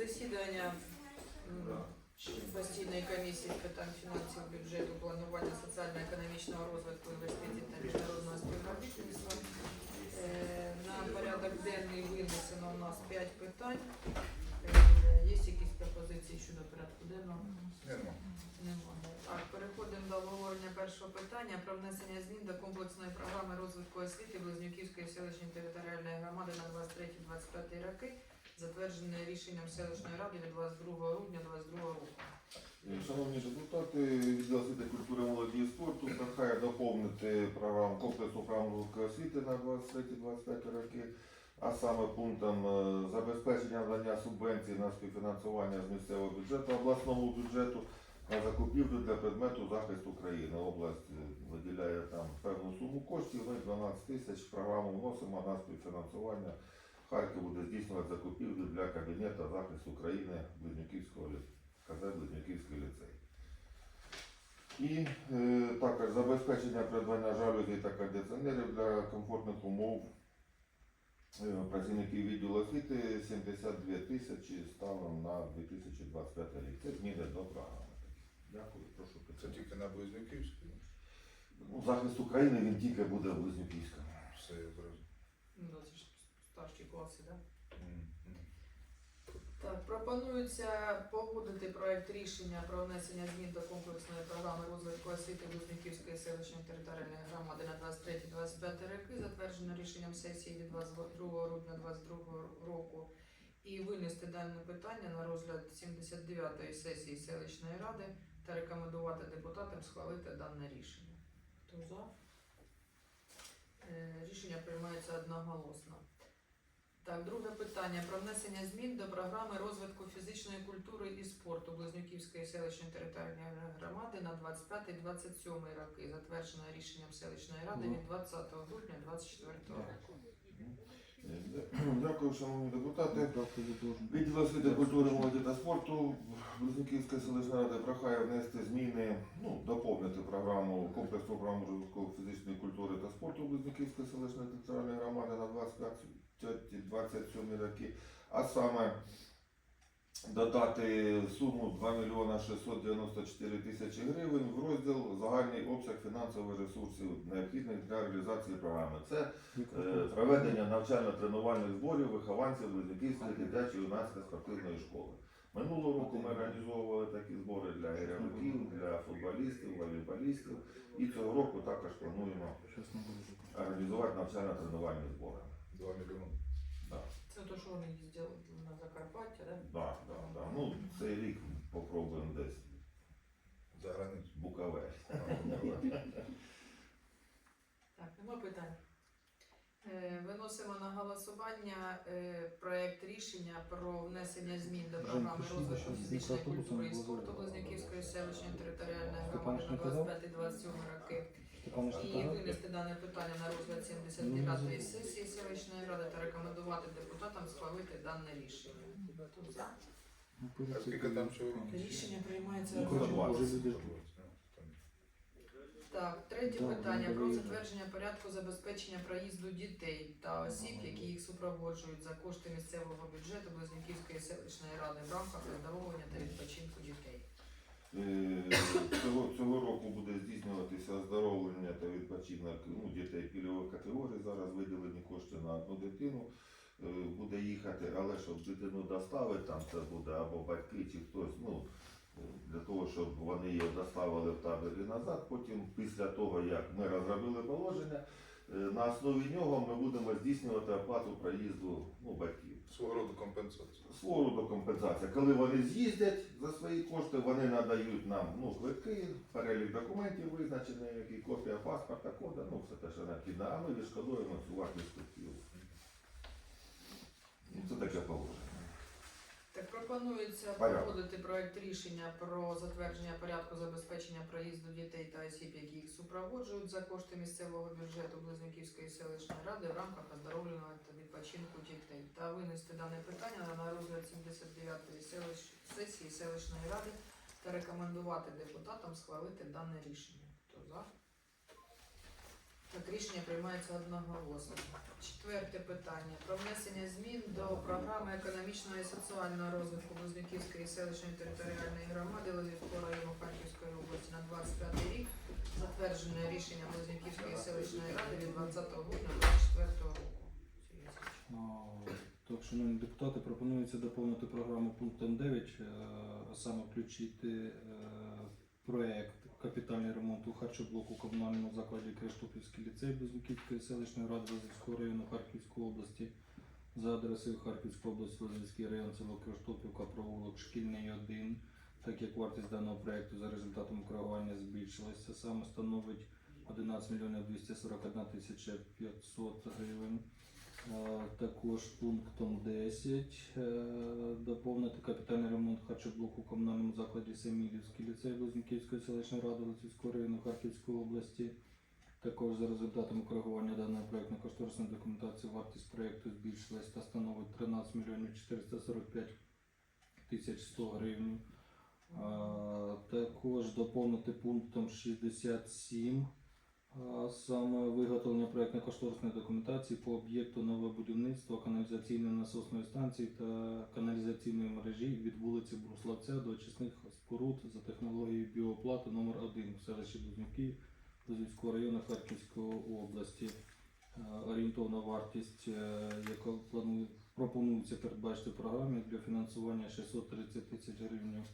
Засідання постійної комісії з питань фінансів, бюджету, планування соціально-економічного розвитку інвестицій та міжнародного співробітництва. Е, На порядок денний винесено у нас 5 питань. Є якісь пропозиції щодо порядку денного? Нема. Немає. Так, переходимо до обговорення першого питання про внесення змін до комплексної програми розвитку освіти Близнюківської селищної територіальної громади на 23-25 роки, затверджене рішенням селищної ради від 22 грудня 2022 року. Шановні депутати, відділ освіти, культури, молоді і спорту прохає доповнити програму комплексну програму розвитку освіти на 23-25 роки, а саме пунктом е, забезпечення надання субвенцій на співфінансування з місцевого бюджету обласному бюджету на закупівлю для предмету захисту країни. Область е, виділяє там певну суму коштів, ми 12 тисяч програму вносимо на співфінансування. Харків буде здійснювати закупівлю для кабінету захисту країни Близнюківського ліцею. КЗ Близнюківський ліцей. І е, також забезпечення придбання жалюзі та кондиціонерів для комфортних умов е, працівників відділу освіти 72 тисячі станом на 2025 рік. Це зміни до програми. Дякую, прошу Це підтримати. тільки на Близнюківській. Ну, захист України він тільки буде в Близнюківському. Все я зрозумів. Ну, це ж старші класи, так? Так, пропонується погодити проект рішення про внесення змін до комплексної програми розвитку освіти Близнюківської селищної територіальної громади на 23-25 роки, затверджено рішенням сесії від 22 грудня 2022 року, і винести дане питання на розгляд 79-ї сесії селищної ради та рекомендувати депутатам схвалити дане рішення. Хто за? Е, Рішення приймається одноголосно. Так, друге питання. Про внесення змін до програми розвитку фізичної культури і спорту Близнюківської селищної територіальної громади на 25-27 роки, затверджено рішенням селищної ради від 20 грудня 2024 року. Е, Дякую, шановні депутати. Відділ освіти, культури, молоді та спорту Близнюківської селищної ради прохає внести зміни, ну, доповнити програму, комплексну програму розвитку фізичної культури та спорту Близнюківської селищної територіальної громади на 25-27 роки, а саме додати суму 2 мільйона 694 тисячі гривень в розділ загальний обсяг фінансових ресурсів необхідних для реалізації програми. Це Е, проведення навчально-тренувальних зборів вихованців Близнюківської дитячої юнацької спортивної школи. Минулого року ми організовували такі збори для гірявиків, для футболістів, волейболістів. І цього року також плануємо організувати навчально-тренувальні збори. Два мільйони. Да, Це те, що вони їздили на Закарпаття, так? да, да, да. Ну, цей рік попробуємо десь За границю. Буковель. Ну. Так, нема питань. Е, Виносимо на голосування е, проект рішення про внесення змін до програми розвитку фізичної культури і спорту Близнюківської селищної територіальної громади на 25-27 роки. І винести дане питання на розгляд 79-ї сесії селищної ради та рекомендувати депутатам схвалити дане рішення. Хто за? А скільки там чоловік? Рішення приймається. Ну. Так, третє Так, питання ну, про затвердження порядку забезпечення проїзду дітей та осіб, які їх супроводжують за кошти місцевого бюджету Близнюківської селищної ради в рамках оздоровлення та відпочинку дітей. Е, Цього, цього року буде здійснюватися оздоровлення та відпочинок ну, дітей пільгових категорій. Зараз виділені кошти на одну дитину. Е, Буде їхати, але щоб дитину доставити, там це буде або батьки, чи хтось, ну, е, для того, щоб вони її доставили в табір і назад. Потім, після того, як ми розробили положення, на основі нього ми будемо здійснювати оплату проїзду ну, батьків. Свого роду компенсація. Свого роду компенсація. Коли вони з'їздять за свої кошти, вони надають нам ну, квитки, перелік документів визначений, які копія паспорта, кода, ну все те, що необхідно, а ми відшкодуємо цю вартість квитків. Ну, Це таке положення. Так пропонується Порядок. погодити проект рішення про затвердження порядку забезпечення проїзду дітей та осіб, які їх супроводжують за кошти місцевого бюджету Близнюківської селищної ради в рамках оздоровлення та відпочинку дітей та винести дане питання на розгляд 79-ї селищ... сесії селищної ради та рекомендувати депутатам схвалити дане рішення. Хто за? Так, рішення приймається одноголосно. Четверте питання про внесення змін до програми економічного і соціального розвитку Близнюківської селищної територіальної громади Лозівського району Харківської області на 25 рік, затверджене рішення Близнюківської селищної ради від 20 грудня 2024 року. Так, шановні депутати, пропонується доповнити програму пунктом 9, е, а саме включити е, проект капітальний ремонт у харчоблоку комунальному закладі Криштопільський ліцей Близнюківської селищної ради Лозівського району Харківської області за адресою Харківська область, Лозівський район, село Криштопівка, провулок Шкільний 1, так як вартість даного проекту за результатом коригування збільшилася, саме становить 11 мільйонів 241 тисяча 500 гривень. Також пунктом 10 е, доповнити капітальний ремонт харчоблоку у комунальному закладі Семілівський ліцей Близнюківської селищної ради Луцівського району Харківської області. Також за результатами коригування даної проєктно-кошторисної документації вартість проєкту збільшилась та становить 13 мільйонів 445 тисяч 100 гривень. Також доповнити пунктом 67 саме виготовлення проєктно-кошторисної документації по об'єкту нове будівництво каналізаційної насосної станції та каналізаційної мережі від вулиці Бруславця до очисних споруд за технологією біоплати номер 1 в селищі Близнюки Близнюкського району Харківської області. Е, Орієнтовна вартість, е, яка планує пропонується передбачити в програмі для фінансування 630 тисяч гривень.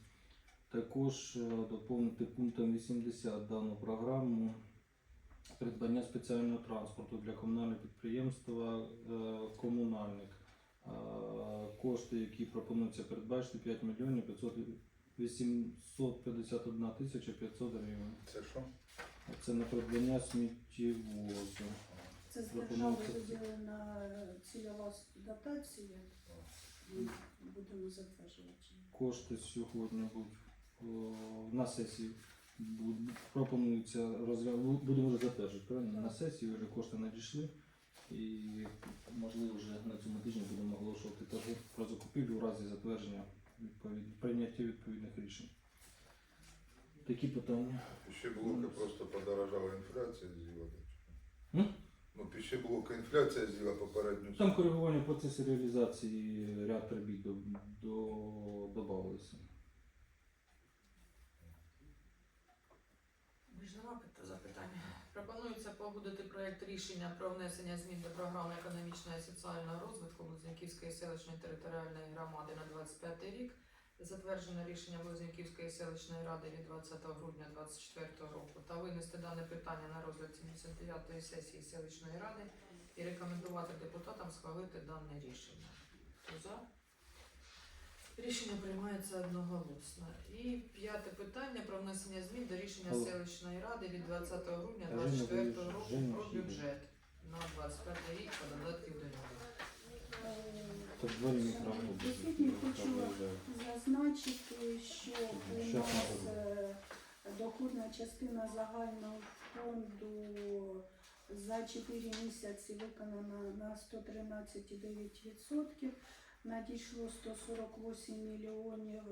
Також е, доповнити пунктом 80 дану програму придбання спеціального транспорту для комунального підприємства е, комунальник. Е, Кошти, які пропонуються передбачити 5 мільйонів 500 851 тисяча 500 гривень. Це що? Це на придбання сміттєвозу. Це з держави виділена цільова дотація. Будемо затверджувати. Кошти сьогодні будуть на сесії. Пропонується розгля- будемо вже затверджувати, правильно? На сесії вже кошти надійшли. І можливо вже на цьому тижні будемо оголошувати торги про закупівлю у разі затвердження відповідь, прийняття відповідних рішень. Такі питання. Пищеблоки просто подорожала інфляція з'їла. Ну, пищеблоки інфляція з'їла попередню. Там коригування процесу реалізації ряд робіт до, до, додавалися. Пропонується погодити проект рішення про внесення змін до програми економічного і соціального розвитку Близнюківської селищної територіальної громади на 25 рік. Затверджене рішення Близнюківської селищної ради від 20 грудня 2024 року та винести дане питання на розгляд 79-ї сесії селищної ради і рекомендувати депутатам схвалити дане рішення. Хто за? Рішення приймається одноголосно. І п'яте питання про внесення змін до рішення селищної ради від 20 грудня Женя 2024 року про бюджет на 25 рік по додатків до нього. Присутні хочу зазначити, що у нас е, доходна частина загального фонду за 4 місяці виконана на 113,9%. Надійшло 148 мільйонів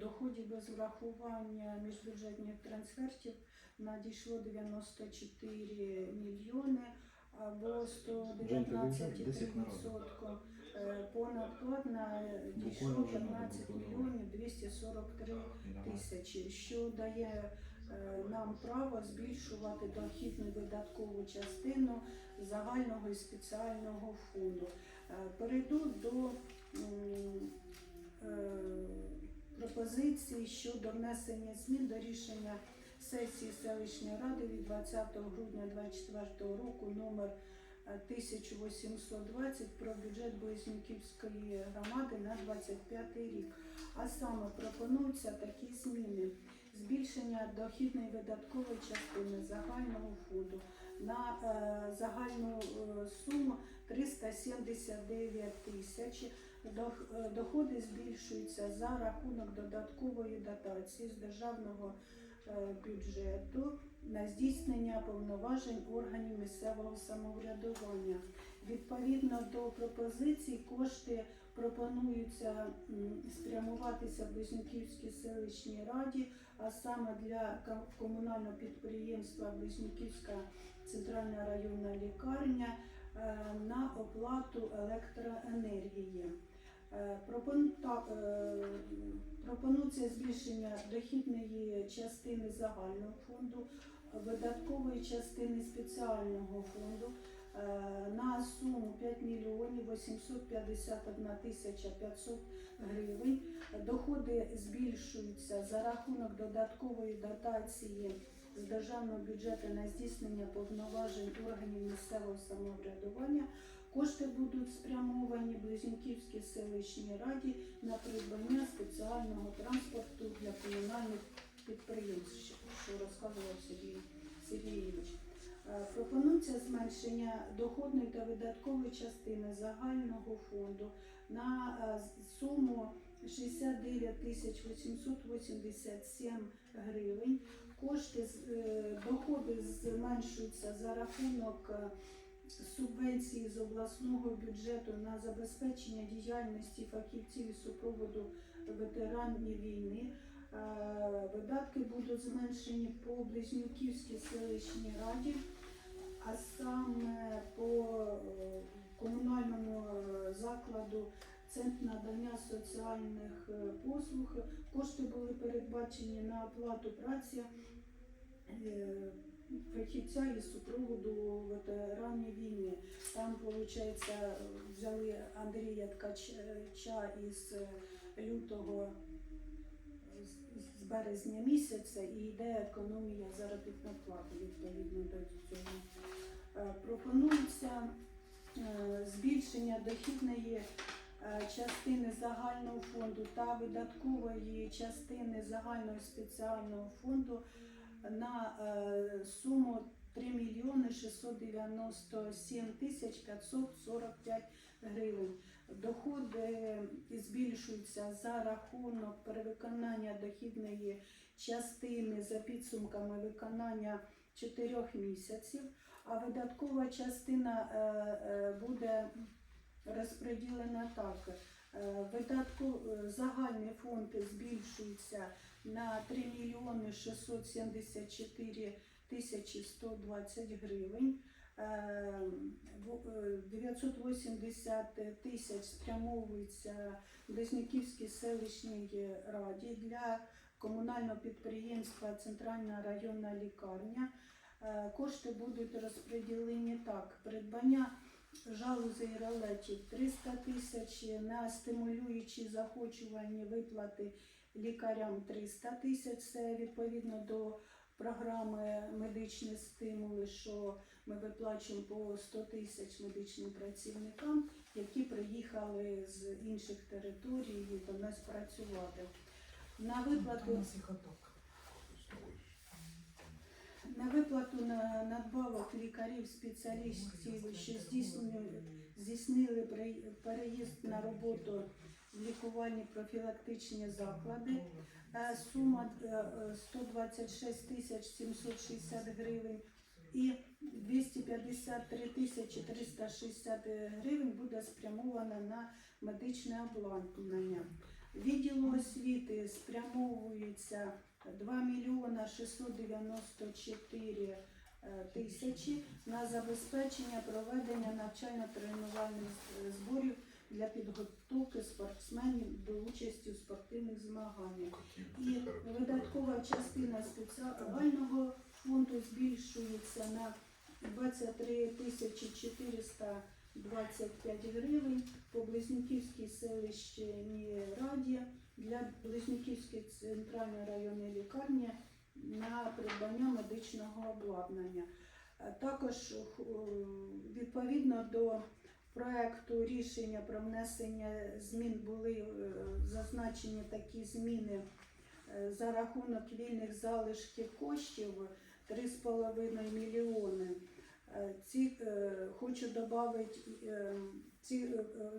доходів без врахування міжбюджетних трансфертів. Надійшло 94 мільйони або Жень, ти виїжджаєш? 10 народу. 119,3%. Е, По надкладна дійшло 15 мільйонів 243 тисячі, що дає е, нам право збільшувати дохідну видаткову частину загального і спеціального фонду. Е, Перейду до е, пропозиції щодо внесення змін до рішення сесії селищної ради від 20 грудня 2024 року номер е, 1820 про бюджет Близнюківської громади на 25 рік. А саме пропонуються такі зміни. Збільшення дохідної видаткової частини загального фонду на е, загальну е, суму 379 тисяч. Е, Доходи збільшуються за рахунок додаткової дотації з державного бюджету на здійснення повноважень органів місцевого самоврядування. Відповідно до пропозицій, кошти пропонується м, спрямуватися Близнюківській селищній раді, а саме для комунального підприємства Близнюківська центральна районна лікарня е, на оплату електроенергії. Е, е, Пропонується збільшення дохідної частини загального фонду, видаткової частини спеціального фонду на суму 5 мільйонів 851 тисяча 500 гривень. Доходи збільшуються за рахунок додаткової дотації з державного бюджету на здійснення повноважень органів місцевого самоврядування. Кошти будуть спрямовані Близнюківській селищній раді на придбання спеціального транспорту для комунальних підприємств, що- що розказував Сергій Сергійович. Пропонується зменшення доходної та видаткової частини загального фонду на е, суму 69 887 гривень. Кошти е, доходи зменшуються за рахунок е, субвенції з обласного бюджету на забезпечення діяльності фахівців із супроводу ветеранів війни. Видатки будуть зменшені по Близнюківській селищній раді, а саме по е, комунальному е, закладу Центр надання соціальних е, послуг. Кошти були передбачені на оплату праці фахівця із супроводу ветеранів війни. Там, виходить, взяли Андрія Ткача із лютого з- березня місяця і йде економія заробітної плати відповідно до цього. Е, Пропонується е, збільшення дохідної е, частини загального фонду та видаткової частини загального спеціального фонду на суму 3 мільйони 697 тисяч 545 гривень. Доходи збільшуються за рахунок перевиконання дохідної частини за підсумками виконання 4 місяців, а видаткова частина е, е, буде розподілена так. Е, Видатку е, загальний фонд збільшується на 3 мільйони 674 тисячі 120 гривень. Е, в- е, 980 тисяч спрямовується Близнюківській селищній раді для комунального підприємства Центральна районна лікарня. Е, Кошти будуть розподілені так: придбання жалузей ролетів 300 тисяч на стимулюючі захочувальні виплати лікарям 300 тисяч. Це відповідно до програми медичні стимули, що ми виплачуємо по 100 тисяч медичним працівникам, які приїхали з інших територій до нас працювати. На виплату на виплату на надбавок лікарів спеціалістів, що здійснили переїзд на роботу лікувальні профілактичні заклади. Е, Сума е, е, 126 тисяч 760 гривень і 253 тисячі 360 гривень буде спрямована на медичне обладнання. Відділу освіти спрямовується 2 мільйона 694 е, тисячі на забезпечення проведення навчально-тренувальних е, зборів для підготовки спортсменів до участі у спортивних змаганнях. І видаткова частина спеціального фонду збільшується на 23 тисячі 425 гривень по Близнюківській селищній раді для Близнюківської центральної районної лікарні на придбання медичного обладнання. Також е, відповідно до проекту рішення про внесення змін були е, зазначені такі зміни е, за рахунок вільних залишків коштів 3,5 мільйони. Е, Ці хочу додати ці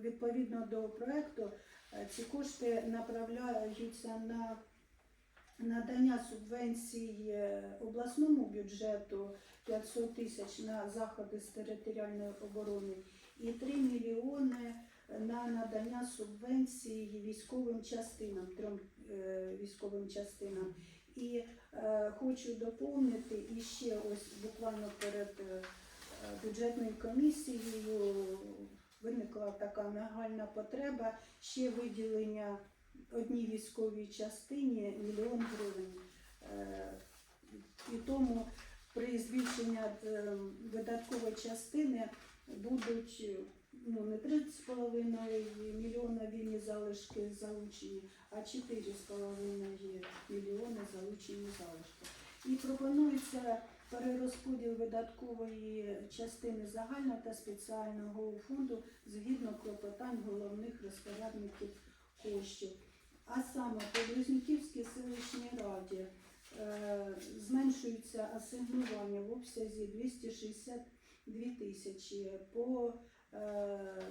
відповідно до проекту. Ці кошти направляються на надання субвенцій е, обласному бюджету 500 тисяч на заходи з територіальної оборони і 3 мільйони на надання субвенції військовим частинам, трьом е, військовим частинам. І е, хочу доповнити і ще ось буквально перед е, бюджетною комісією виникла така нагальна потреба ще виділення одній військовій частині мільйон гривень. Е, І тому при збільшенні е, видаткової частини будуть е, ну, не 3,5 мільйона вільні залишки залучені, а 4,5 мільйони залучені залишки. І пропонується перерозподіл видаткової частини загального та спеціального фонду згідно клопотань головних розпорядників коштів. А саме по Близнюківській селищній раді е, зменшується асигнування в обсязі 260 2000 по е,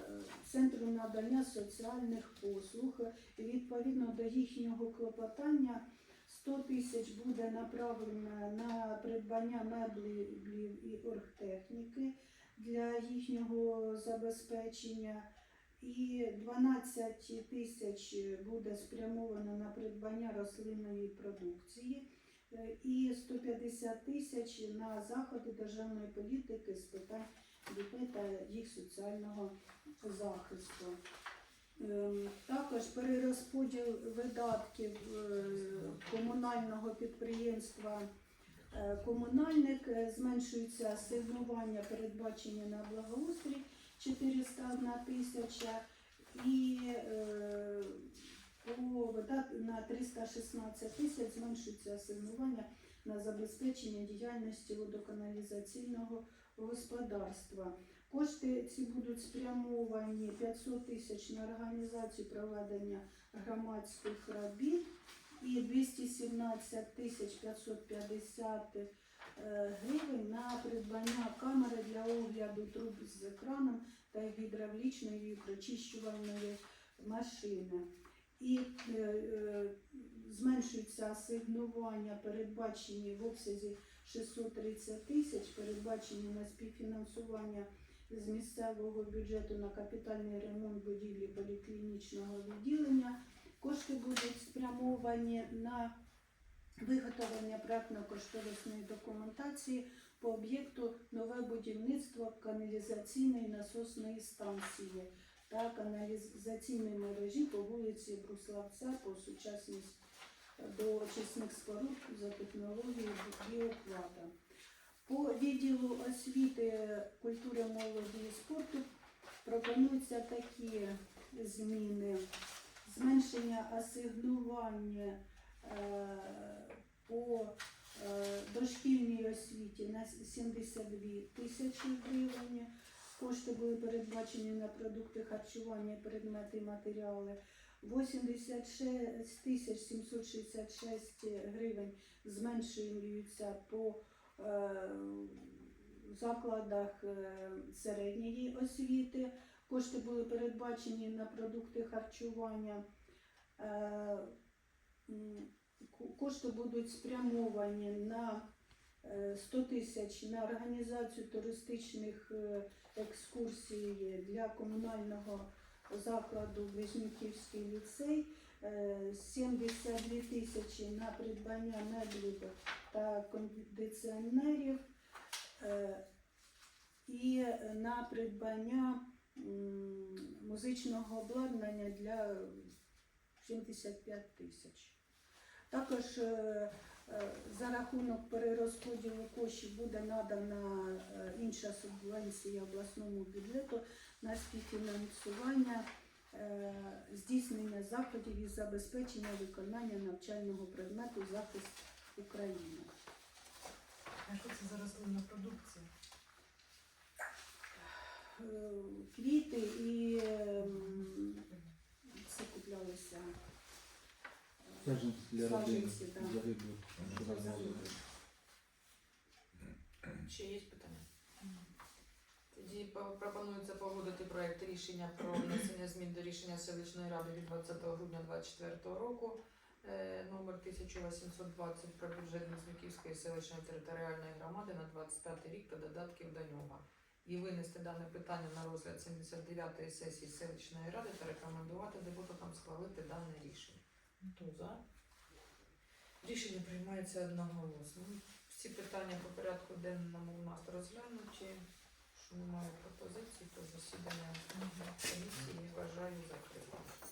Центру надання соціальних послуг. Відповідно до їхнього клопотання 100 тисяч буде направлено на придбання меблів і оргтехніки для їхнього забезпечення, і 12 тисяч буде спрямовано на придбання рослинної продукції і 150 тисяч на заходи державної політики з питань дітей та їх соціального захисту. Ем, Також перерозподіл видатків е, комунального підприємства е, комунальник е, зменшується асигнування передбачення на благоустрій 401 тисяча і видат на 316 тисяч зменшується асигнування на забезпечення діяльності водоканалізаційного господарства. Кошти ці будуть спрямовані 500 тисяч на організацію проведення громадських робіт і 217 тисяч 550 е, гривень на придбання камери для огляду труб з екраном та гідравлічної прочищувальної машини. І е, е, зменшується асигнування, передбачені в обсязі 630 тисяч, передбачені на співфінансування з місцевого бюджету на капітальний ремонт будівлі поліклінічного відділення. Кошти будуть спрямовані на виготовлення проектно-кошторисної документації по об'єкту нове будівництво каналізаційної насосної станції та каналізаційної мережі по вулиці Бруславця по сучасність до очисних споруд за технологією біоплата. По відділу освіти, культури, молоді і спорту пропонуються такі зміни. Зменшення асигнування е, по е, дошкільній освіті на 72 тисячі гривень. Кошти були передбачені на продукти харчування, предмети матеріали. 86 тисяч 766 гривень зменшуються по е, закладах е, середньої освіти. Кошти були передбачені на продукти харчування. Е, Кошти будуть спрямовані на 100 тисяч на організацію туристичних е, екскурсій для комунального закладу Близнюківський ліцей, е, 72 тисячі на придбання меблів та кондиціонерів е, і на придбання музичного обладнання для 75 тисяч. Також е, е, за рахунок перерозподілу коштів буде надана е, інша субвенція обласному бюджету на співфінансування е, здійснення заходів із забезпечення виконання навчального предмету захист України. А що це за рослинна продукція? Е, Квіти і ем, це куплялося. Саджанці для родини Саджанці, так. загиблих. Загиблих. Ще є питання? Тоді по- пропонується погодити проект рішення про внесення змін до рішення селищної ради від 20 грудня 2024 року е, номер 1820 про бюджет Близнюківської селищної територіальної громади на 25 рік та додатків до нього. і винести дане питання на розгляд 79-ї сесії селищної ради та рекомендувати депутатам схвалити дане рішення. Хто за? Рішення приймається одноголосно. Всі питання по порядку денному у нас розглянуті. Що немає пропозицій, то засідання комісії вважаю закритим.